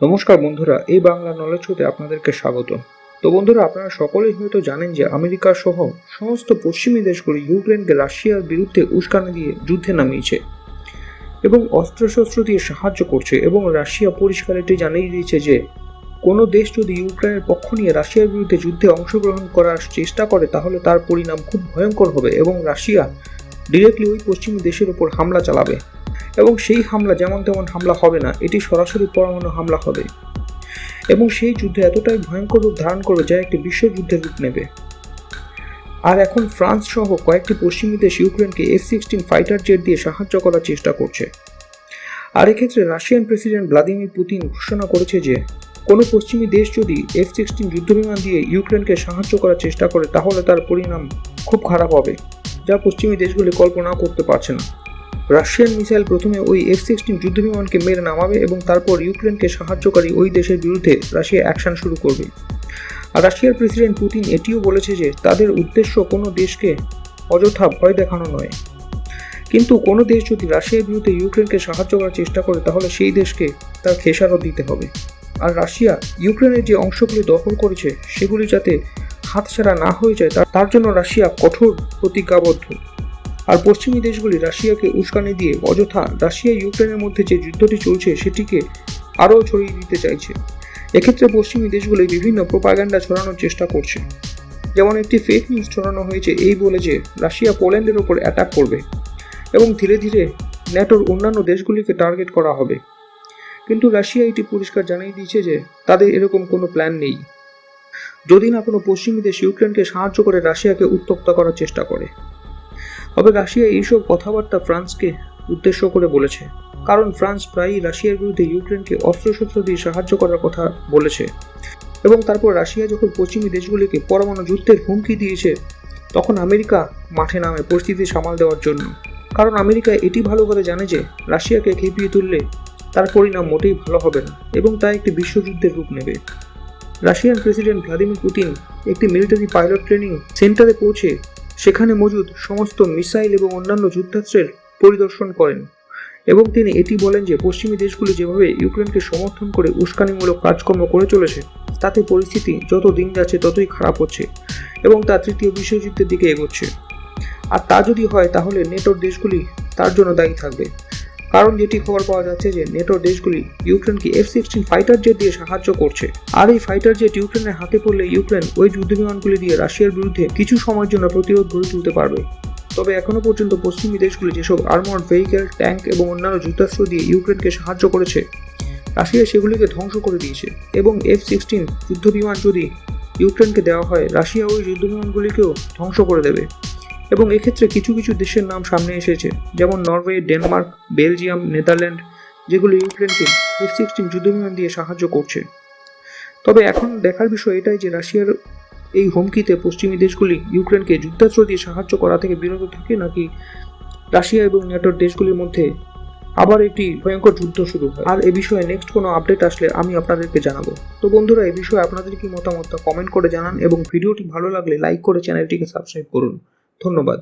নমস্কার বন্ধুরা, এই বাংলা নলেজ শোতে আপনাদেরকে স্বাগত তো বন্ধুরা, আপনারা সকলেই হয়তো জানেন যে আমেরিকা সহ সমস্ত পশ্চিমী দেশগুলি ইউক্রেনকে রাশিয়ার বিরুদ্ধে উস্কানি দিয়ে যুদ্ধে নামিয়েছে এবং অস্ত্রশস্ত্র দিয়ে সাহায্য করছে এবং রাশিয়া পরিষ্কার এটি জানিয়ে দিয়েছে যে, কোনো দেশ যদি ইউক্রেনের পক্ষ নিয়ে রাশিয়ার বিরুদ্ধে যুদ্ধে অংশগ্রহণ করার চেষ্টা করে, তাহলে তার পরিণাম খুব ভয়ঙ্কর হবে এবং রাশিয়া ডিরেক্টলি ওই পশ্চিমী দেশের উপর হামলা চালাবে। এবং সেই হামলা যেমন তেমন হামলা হবে না, এটি সরাসরি পরমাণু হামলা হবে। এবং সেই যুদ্ধ এতটাই ভয়ঙ্কর রূপ ধারণ করবে যা একটি বিশ্বযুদ্ধের রূপ নেবে। আর এখন ফ্রান্স সহ কয়েকটি পশ্চিমী দেশ ইউক্রেনকে এফ সিক্সটিন ফাইটার জেট দিয়ে সাহায্য করার চেষ্টা করছে। আর এক্ষেত্রে রাশিয়ান প্রেসিডেন্ট ভ্লাদিমির পুতিন ঘোষণা করেছে যে, কোনো পশ্চিমী দেশ যদি এফ সিক্সটিন যুদ্ধবিমান দিয়ে ইউক্রেনকে সাহায্য করার চেষ্টা করে, তাহলে তার পরিণাম খুব খারাপ হবে, যা পশ্চিমী দেশগুলি কল্পনা করতে পারছে না। রাশিয়ান মিসাইল প্রথমে ওই এফ সিক্সটিন যুদ্ধবিমানকে মেরে নামাবে এবং তারপর ইউক্রেনকে সাহায্যকারী ওই দেশের বিরুদ্ধে রাশিয়া অ্যাকশন শুরু করবে। আর রাশিয়ার প্রেসিডেন্ট পুতিন এটিও বলেছে যে, তাদের উদ্দেশ্য কোনো দেশকে অযথা ভয় দেখানো নয়। কিন্তু কোনো দেশ যদি রাশিয়ার বিরুদ্ধে ইউক্রেনকে সাহায্য করার চেষ্টা করে, তাহলে সেই দেশকে তার খেসারত দিতে হবে। আর রাশিয়া ইউক্রেনের যে অংশগুলি দখল করেছে, সেগুলি যাতে হাতছাড়া না হয়ে যায়, তার- তার জন্য রাশিয়া কঠোর প্রতিজ্ঞাবদ্ধ। আর পশ্চিমী দেশগুলি রাশিয়াকে উস্কানি দিয়ে, অযথা রাশিয়া ইউক্রেনের মধ্যে যে যুদ্ধটি চলছে সেটিকে আরও ছড়িয়ে দিতে চাইছে। এক্ষেত্রে পশ্চিমী দেশগুলি বিভিন্ন প্রোপাগান্ডা ছড়ানোর চেষ্টা করছে। যেমন একটি ফেক নিউজ ছড়ানো হয়েছে, এই বলে যে রাশিয়া পোল্যান্ডের ওপর অ্যাটাক করবে এবং ধীরে ধীরে ন্যাটোর অন্যান্য দেশগুলিকে টার্গেট করা হবে। কিন্তু রাশিয়া এটি পরিষ্কার জানিয়ে দিয়েছে যে তাদের এরকম কোনো প্ল্যান নেই। যদি না কোনো পশ্চিমী দেশ ইউক্রেনকে সাহায্য করে, রাশিয়াকে উত্তপ্ত করার চেষ্টা করে। তবে রাশিয়া এইসব কথাবার্তা ফ্রান্সকে উদ্দেশ্য করে বলেছে। কারণ ফ্রান্স প্রায়ই রাশিয়ার বিরুদ্ধে ইউক্রেনকে অস্ত্রশস্ত্র দিয়ে সাহায্য করার কথা বলেছে। এবং তারপর রাশিয়া যখন পশ্চিমী দেশগুলিকে পরমাণু যুদ্ধের হুমকি দিয়েছে, তখন আমেরিকা মাঠে নামে পরিস্থিতি সামাল দেওয়ার জন্য। কারণ আমেরিকা এটি ভালো করে জানে যে রাশিয়াকে খেপিয়ে তুললে তার পরিণাম মোটেই ভালো হবে না এবং তা একটি বিশ্বযুদ্ধের রূপ নেবে। রাশিয়ান প্রেসিডেন্ট ভ্লাদিমির পুতিন একটি মিলিটারি পাইলট ট্রেনিং সেন্টারে পৌঁছে সেখানে মজুদ সমস্ত মিসাইল এবং অন্যান্য যুদ্ধাস্ত্রের পরিদর্শন করেন এবং তিনি এটি বলেন যে পশ্চিমী দেশগুলি যেভাবে ইউক্রেনকে সমর্থন করে উস্কানিমূলক কাজকর্ম করে চলেছে, তাতে পরিস্থিতি যত দিন যাচ্ছে ততই খারাপ হচ্ছে এবং তা তৃতীয় বিশ্বযুদ্ধের দিকে এগোচ্ছে। আর তা যদি হয়, তাহলে নেটোর দেশগুলি তার জন্য দায়ী থাকবে। কারণ যেটি খবর পাওয়া যাচ্ছে যে নেটোর দেশগুলি ইউক্রেনকে এফ সিক্সটিন ফাইটার জেট দিয়ে সাহায্য করছে। আর এই ফাইটার জেট ইউক্রেনের হাতে পড়লে ইউক্রেন ওই যুদ্ধবিমানগুলি দিয়ে রাশিয়ার বিরুদ্ধে কিছু সময়ের জন্য প্রতিরোধ গড়ে তুলতে পারবে। তবে এখনও পর্যন্ত পশ্চিমী দেশগুলি যেসব আর্মড ভেহিকেল ট্যাঙ্ক এবং অন্যান্য যুদ্ধাস্ত্র দিয়ে ইউক্রেনকে সাহায্য করেছে, রাশিয়া সেগুলিকে ধ্বংস করে দিয়েছে। এবং এফ সিক্সটিন যুদ্ধবিমান যদি ইউক্রেনকে দেওয়া হয়, রাশিয়া ওই যুদ্ধবিমানগুলিকেও ধ্বংস করে দেবে। এবং এক্ষেত্রে কিছু কিছু দেশের নাম সামনে এসেছে, যেমন নরওয়ে, ডেনমার্ক, বেলজিয়াম, নেদারল্যান্ড, যেগুলো ইউক্রেনকে এফ সিক্সটিন যুদ্ধবিমান দিয়ে সাহায্য করছে। তবে এখন দেখার বিষয় এটাই যে রাশিয়ার এই হুমকিতে পশ্চিমী দেশগুলি ইউক্রেনকে যুদ্ধাস্ত্র দিয়ে সাহায্য করা থেকে বিরত থাকে নাকি রাশিয়া এবং নেটোর দেশগুলির মধ্যে আবার একটি ভয়ঙ্কর যুদ্ধ শুরু হয়? আর এ বিষয়ে নেক্সট কোনো আপডেট আসলে আমি আপনাদেরকে জানাব। তো বন্ধুরা, এ বিষয়ে আপনাদের কি মতামত কমেন্ট করে জানান এবং ভিডিওটি ভালো লাগলে লাইক করে চ্যানেলটিকে সাবস্ক্রাইব করুন। ধন্যবাদ।